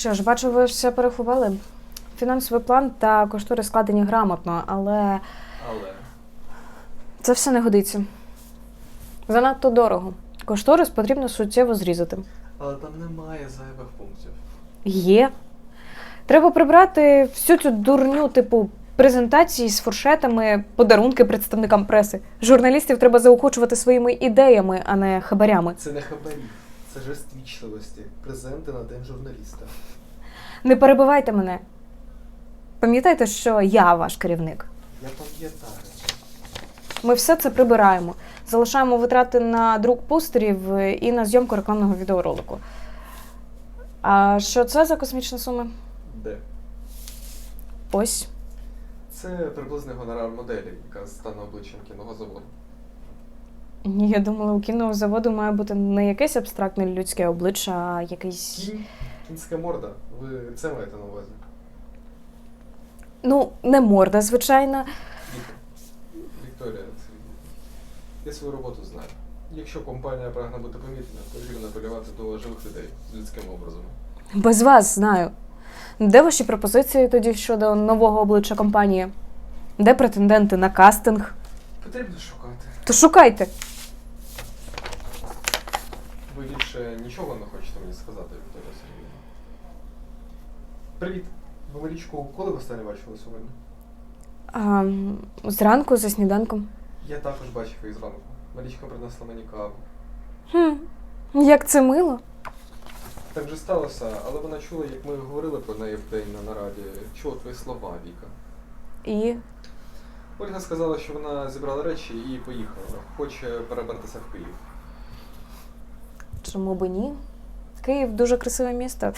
Що ж, бачу, ви все переховали. Фінансовий план та кошторис складені грамотно, але Але це все не годиться. Занадто дорого. Кошторис потрібно суттєво зрізати. але там немає зайвих пунктів. Є. Треба прибрати всю цю дурню, типу презентації з фуршетами, подарунки представникам преси. Журналістів треба заохочувати своїми ідеями, а не хабарями. Це не хабарі, це жест вічливості. Презенти на день журналіста. Не перебивайте мене. Пам'ятайте, що я ваш керівник. Я пам'ятаю. Ми все це прибираємо. Залишаємо витрати на друк постерів і на зйомку рекламного відеоролику. А що це за космічна сума? Де? Ось. Це приблизний гонорар моделі, яка стане обличчям кіного заводу. Ні, я думала, у кінного заводу має бути не якесь абстрактне людське обличчя, а якийсь. Кінська морда. Ви це маєте на увазі? Ну, не морда, звичайно. Вікторія, це... я свою роботу знаю. Якщо компанія прагне бути помітною, потрібно апелювати до живих людей з людськими образами. Без вас знаю. Де ваші пропозиції тоді щодо нового обличчя компанії? Де претенденти на кастинг? Потрібно шукати. То шукайте. Ви більше нічого не хочете мені сказати, Вікторія Сергіївна? Привіт! Ви Марічку коли востаннє бачили сьогодні? А, зранку за сніданком. Я також бачив її зранку. Марічка принесла мені каву. Хм, як це мило. Так же сталося, але вона чула, як ми говорили про неї в день на нараді. Чула твої слова, Віка. І Ольга сказала, що вона зібрала речі і поїхала. Хоче перебратися в Київ. Чому би ні? Київ дуже красиве місто.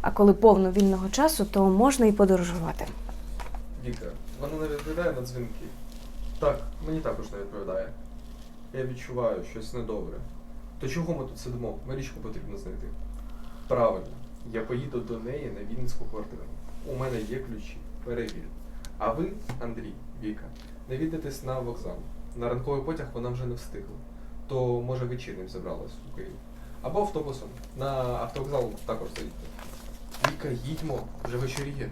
А коли повно вільного часу, то можна і подорожувати. Віка, вона не відповідає на дзвінки. Так, мені також не відповідає. Я відчуваю щось недобре. То чого ми тут сидимо? Марічку потрібно знайти. Правильно, я поїду до неї на Вінницьку квартиру. У мене є ключі. Перевір. А ви, Андрій, Віка, навідайтесь на вокзал. На ранковий потяг вона вже не встигла. То, може, вечірнім забралась у Київ. Або автобусом. На автовокзал також заїдьте. Віка, їдьмо, вже вечоріє.